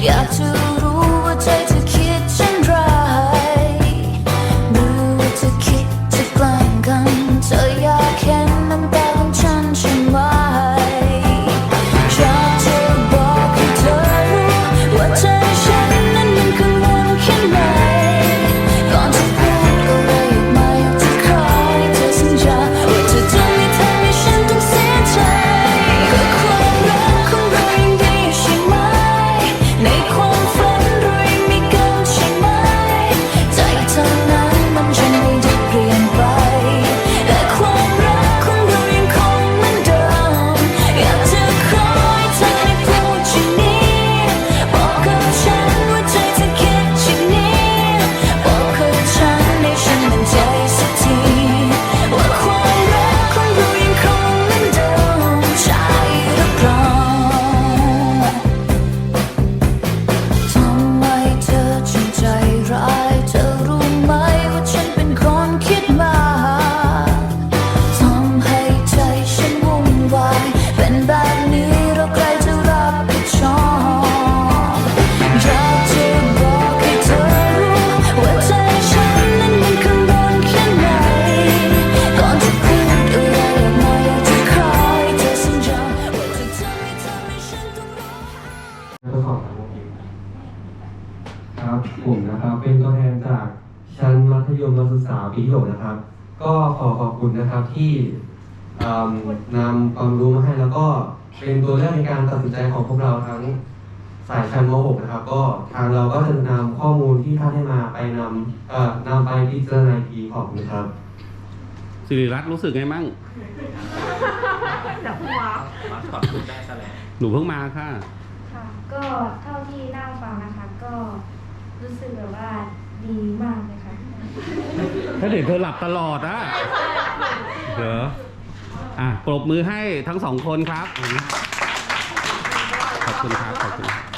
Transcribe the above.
You're ครับกลแค่มนะครับเป็นตัวแทนจากชั้นมัธยมศึกษาปีที่นะครับ ก็ขอขอบคุณนะครับที่ นำความรู้มาให้แล้วก็เป็นตัวเลือกในการตัดสินใจของพวกเราทั้งสายชั้นม .6 นะครับ ก็ทางเราก็จะนำข้อมูลที่ท่านให้มาไปนำเอ่อนำไปพิจารณาอีกทีขอบคุณครับ สิริรัตน์รู้สึกไงมั่งจากหัวมาถอดพูดได้ซะแล้ว หนูเพิ่งมาค่ะ ค่ะก็เท่าที่นั่งฟังนะคะ ก็รู้สึกแบบว่าดีมากเลยค่ะ ถ้าเด็กเธอหลับตลอดอะเดี๋ยว อะปรบมือให้ทั้งสองคนครับ ขอบคุณครับ ขอบคุณครับ